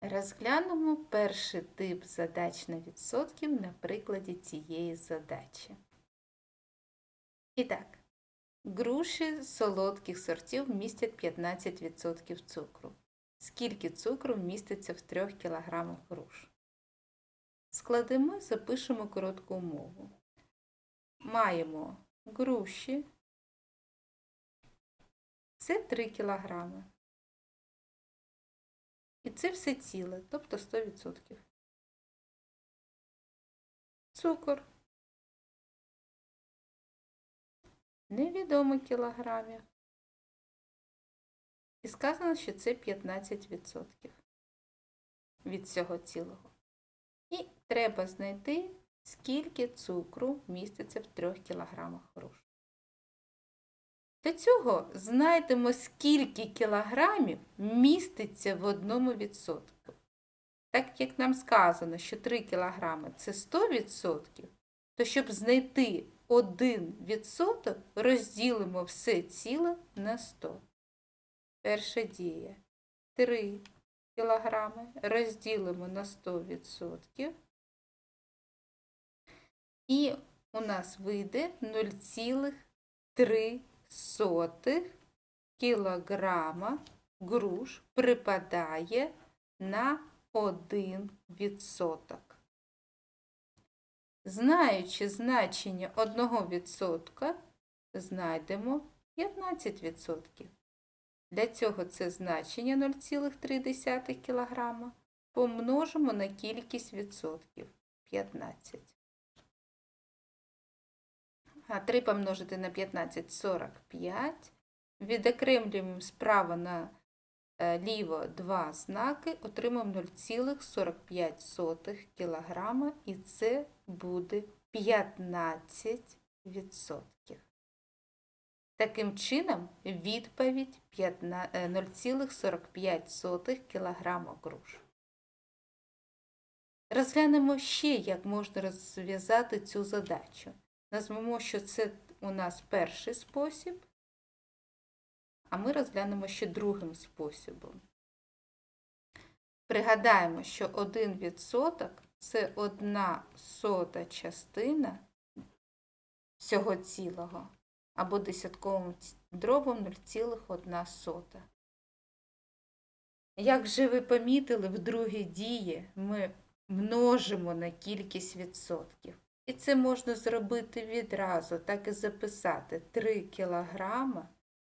Розглянемо перший тип задач на відсотків на прикладі цієї задачі. І так, груші солодких сортів містять 15% цукру. Скільки цукру міститься в 3 кг груш? Складемо і запишемо коротку умову. Маємо груші. Це 3 кілограми. І це все ціле, тобто 100%. Цукор. Невідомо кілограмів. І сказано, що це 15% від цього цілого. І треба знайти, скільки цукру міститься в 3 кілограмах груш. Для цього знайдемо, скільки кілограмів міститься в одному відсотку. Так як нам сказано, що 3 кілограми – це 100%, то щоб знайти 1 відсоток, розділимо все ціле на 100. Перша дія. 3 кілограми розділимо на 100%. І у нас вийде 0,3 сотих кілограма груш припадає на 1 відсоток. Знаючи значення 1 відсотка, знайдемо 15%. Для цього це значення 0,3 кг помножимо на кількість відсотків 15. А 3 помножити на 15 – 45. Відокремлюємо справа на е, ліво два знаки, отримаємо 0,45 кг, і це буде 15%. Таким чином, відповідь е, 0,45 кг груш. Розглянемо ще, як можна розв'язати цю задачу. Назвемо, що це у нас перший спосіб, а ми розглянемо ще другим способом. Пригадаємо, що 1% це одна сота частина всього цілого, або десятковим дробом 0,1 сота. Як же ви помітили, в другій дії ми множимо на кількість відсотків. І це можна зробити відразу, так і записати 3 кілограма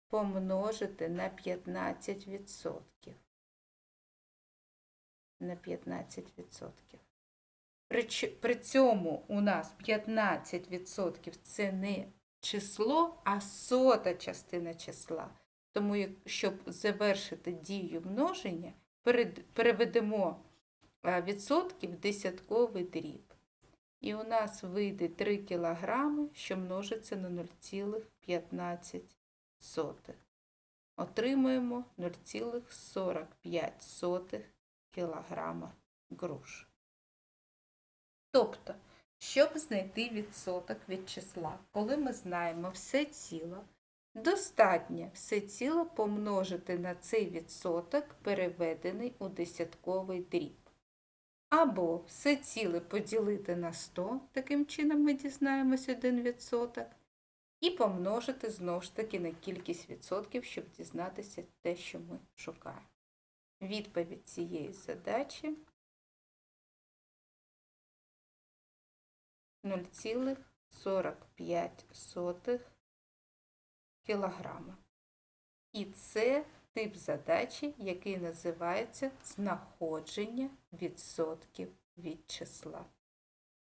помножити на 15%. На 15%. При, цьому у нас 15% це не число, а сота частина числа. Тому, щоб завершити дію множення, переведемо відсотки в десятковий дріб. І у нас вийде 3 кілограми, що множиться на 0,15. Отримуємо 0,45 кілограма груш. Тобто, щоб знайти відсоток від числа, коли ми знаємо все ціло, достатньо все ціло помножити на цей відсоток, переведений у десятковий дріб. Або все ціле поділити на 100, таким чином ми дізнаємось 1%, і помножити знову ж таки на кількість відсотків, щоб дізнатися те, що ми шукаємо. Відповідь цієї задачі 0,45 кілограма. І це тип задачі, який називається знаходження відсотків від числа.